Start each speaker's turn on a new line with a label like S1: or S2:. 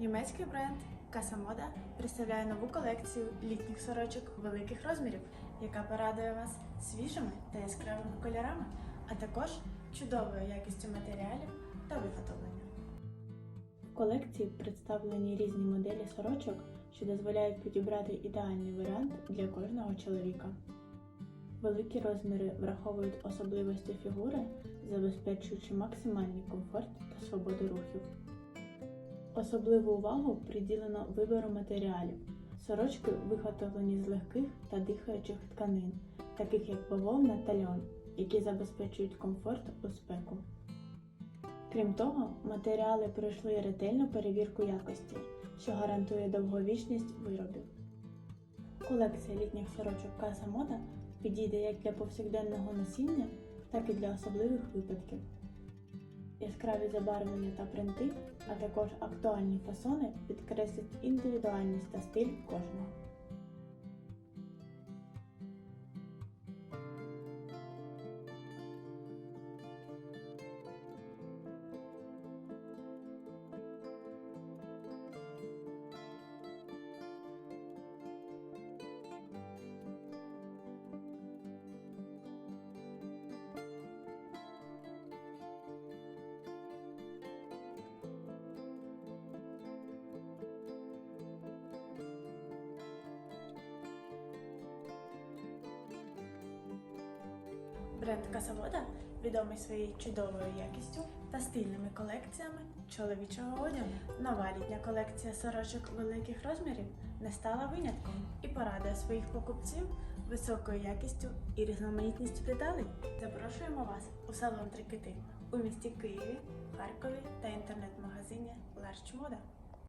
S1: Німецький бренд Moda представляє нову колекцію літніх сорочок великих розмірів, яка порадує вас свіжими та яскравими кольорами, а також чудовою якістю матеріалів та виготовлення. В колекції представлені різні моделі сорочок, що дозволяють підібрати ідеальний варіант для кожного чоловіка. Великі розміри враховують особливості фігури, забезпечуючи максимальний комфорт та свободу рухів. Особливу увагу приділено вибору матеріалів. Сорочки виготовлені з легких та дихаючих тканин, таких як бавовна та льон, які забезпечують комфорт у спеку. Крім того, матеріали пройшли ретельну перевірку якості, що гарантує довговічність виробів. Колекція літніх сорочок Casa Moda підійде як для повсякденного носіння, так і для особливих випадків. Яскраві забарвлення та принти, а також актуальні фасони підкреслять індивідуальність та стиль кожного. Бренд Касавода відомий своєю чудовою якістю та стильними колекціями чоловічого одягу. Нова літня колекція сорочок великих розмірів не стала винятком і порадує своїх покупців високою якістю і різноманітністю деталей. Запрошуємо вас у салон Трикити у місті Києві, Харкові та інтернет-магазині Ларч Мода.